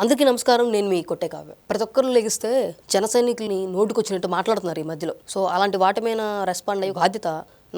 అందరికీ నమస్కారం నేను మీ కొట్టే కావ్య. ప్రతి ఒక్కరు లెగిస్తే జన సైనికుల్ని నోటుకొచ్చినట్టు మాట్లాడుతున్నారు ఈ మధ్యలో. సో అలాంటి వాటి మీద రెస్పాండ్ అయ్యే బాధ్యత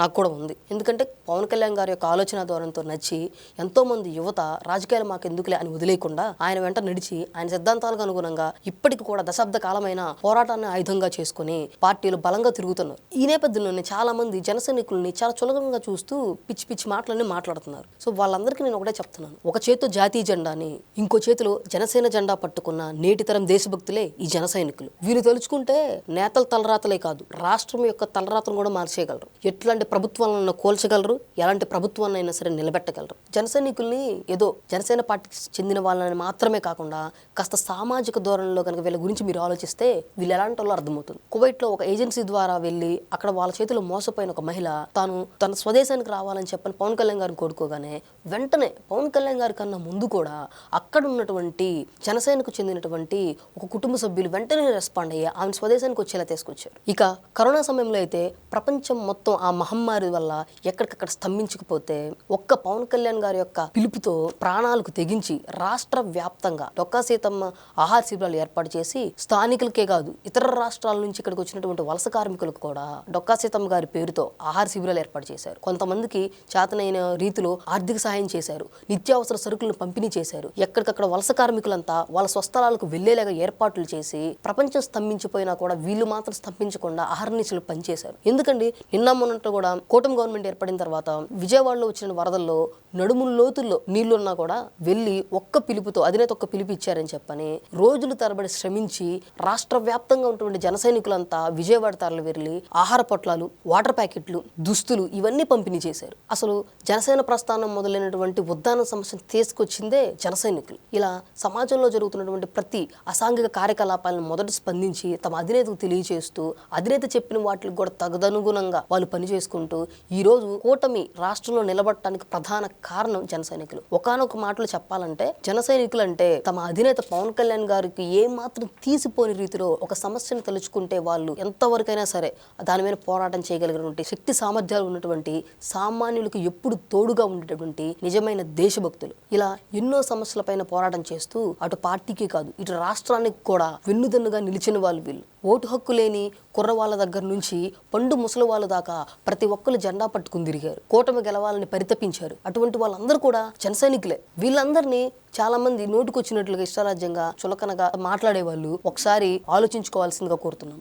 నాకు కూడా ఉంది. ఎందుకంటే పవన్ కళ్యాణ్ గారి యొక్క ఆలోచన ధోరణితో నచ్చి ఎంతోమంది యువత రాజకీయాలు మాకు ఎందుకులే అని వదిలేయకుండా ఆయన వెంట నడిచి ఆయన సిద్ధాంతాలకు అనుగుణంగా ఇప్పటికి కూడా దశాబ్ద కాలమైన పోరాటాన్ని ఆయుధంగా చేసుకుని పార్టీలు బలంగా తిరుగుతున్నారు. ఈ నేపథ్యంలోనే చాలా మంది జన సైనికుల్ని చాలా చులకంగా చూస్తూ పిచ్చి పిచ్చి మాటలన్నీ మాట్లాడుతున్నారు. సో వాళ్ళందరికీ నేను ఒకటే చెప్తున్నాను. ఒక చేతితో జాతీయ జెండాని ఇంకో చేతిలో జనసేన జెండా పట్టుకున్న నేటితరం దేశభక్తులే ఈ జన సైనికులు. వీళ్ళు తలుచుకుంటే నేతల తలరాతలే కాదు రాష్ట్రం యొక్క తలరాతను కూడా మార్చేయగలరు. ఎట్లాంటి ప్రభుత్వాలను కోల్చగలరు? ఎలాంటి ప్రభుత్వాన్ని అయినా సరే నిలబెట్టగలరు. జన సైనికుల్ని ఏదో జనసేన పార్టీకి చెందిన వాళ్ళని మాత్రమే కాకుండా కాస్త సామాజిక ధోరణిలో కనుక వీళ్ళ గురించి మీరు ఆలోచిస్తే వీళ్ళు ఎలాంటి వాళ్ళు అర్థమవుతుంది. కువైట్లో ఒక ఏజెన్సీ ద్వారా వెళ్ళి అక్కడ వాళ్ళ చేతిలో మోసపోయిన ఒక మహిళ తాను తన స్వదేశానికి రావాలని చెప్పని పవన్ కళ్యాణ్ గారిని కోరుకోగానే వెంటనే పవన్ కళ్యాణ్ గారి కన్నా ముందు కూడా అక్కడ ఉన్నటువంటి జనసేనకు చెందినటువంటి ఒక కుటుంబ సభ్యులు వెంటనే రెస్పాండ్ అయ్యి ఆమె స్వదేశానికి వచ్చేలా తీసుకొచ్చారు. ఇక కరోనా సమయంలో అయితే ప్రపంచం మొత్తం ఆ మహా మహమ్మారి వల్ల ఎక్కడికక్కడ స్తంభించకపోతే ఒక్క పవన్ కళ్యాణ్ గారి యొక్క పిలుపుతో ప్రాణాలకు తెగించి రాష్ట్ర వ్యాప్తంగా డొక్కా సీతమ్మ ఆహార శిబిరాలు ఏర్పాటు చేసి స్థానికులకే కాదు ఇతర రాష్ట్రాల నుంచి ఇక్కడికి వచ్చినటువంటి వలస కార్మికులకు కూడా డొక్కా సీతమ్మ గారి పేరుతో ఆహార శిబిరాలు ఏర్పాటు చేశారు. కొంతమందికి చేతనైన రీతిలో ఆర్థిక సహాయం చేశారు నిత్యావసర సరుకులను పంపిణీ చేశారు. ఎక్కడికక్కడ వలస కార్మికులంతా వాళ్ళ స్వస్థలాలకు వెళ్ళేలాగా ఏర్పాట్లు చేసి ప్రపంచం స్తంభించిపోయినా కూడా వీళ్ళు మాత్రం స్తంభించకుండా ఆహార నిశలు పనిచేశారు. ఎందుకండి? నిన్న మొన్నట్టు కూడా కూటమి గవర్నమెంట్ ఏర్పడిన తర్వాత విజయవాడలో వచ్చిన వరదల్లో నడుముల లోతుల్లో నీళ్ళున్నా కూడా వెళ్ళి ఒక్క పిలుపుతో అధినేత ఒక్క పిలుపు ఇచ్చారని చెప్పని రోజులు తరబడి శ్రమించి రాష్ట్ర వ్యాప్తంగా ఉన్నటువంటి జన సైనికులంతా విజయవాడ తరలి వెళ్ళి ఆహార పొట్లాలు వాటర్ ప్యాకెట్లు దుస్తులు ఇవన్నీ పంపిణీ చేశారు. అసలు జనసేన ప్రస్థానం మొదలైనటువంటి ఉద్దాన సమస్యను తీసుకొచ్చిందే జన సైనికులు. ఇలా సమాజంలో జరుగుతున్నటువంటి ప్రతి అసాంఘిక కార్యకలాపాలను మొదట స్పందించి తమ అధినేతకు తెలియజేస్తూ అధినేత చెప్పిన వాటికి కూడా తగదనుగుణంగా వాళ్ళు పనిచేసుకుంటూ ఈ రోజు కూటమి రాష్ట్రంలో నిలబడటానికి ప్రధాన కారణం జన సైనికులు. ఒకనొక మాటలు చెప్పాలంటే జన సైనికులు అంటే తమ అధినేత పవన్ కళ్యాణ్ గారికి ఏ మాత్రం తీసిపోని రీతిలో ఒక సమస్యను తలుచుకుంటే వాళ్ళు ఎంతవరకైనా సరే దాని మీద పోరాటం చేయగలిగినటువంటి శక్తి సామర్థ్యాలు ఉన్నటువంటి సామాన్యులకు ఎప్పుడు తోడుగా ఉండేటటువంటి నిజమైన దేశభక్తులు. ఇలా ఎన్నో సమస్యలపైన పోరాటం చేస్తూ అటు పార్టీకి కాదు ఇటు రాష్ట్రానికి కూడా వెన్నుదన్నుగా నిలిచిన వాళ్ళు వీళ్ళు. ఓటు హక్కు లేని కుర్రవాళ్ళ దగ్గర నుంచి పండు ముసలి వాళ్ళ దాకా ప్రతి ఒక్కరు జెండా పట్టుకుని తిరిగారు. కూటమి గెలవాలని పరితపించారు. అటువంటి వాళ్ళందరూ కూడా జనసైనికులే వీళ్ళందరినీ చాలా మంది నోటుకొచ్చినట్లుగా ఇష్టారాజ్యంగా చులకనగా మాట్లాడే వాళ్ళు ఒకసారి ఆలోచించుకోవాల్సిందిగా కోరుతున్నాం.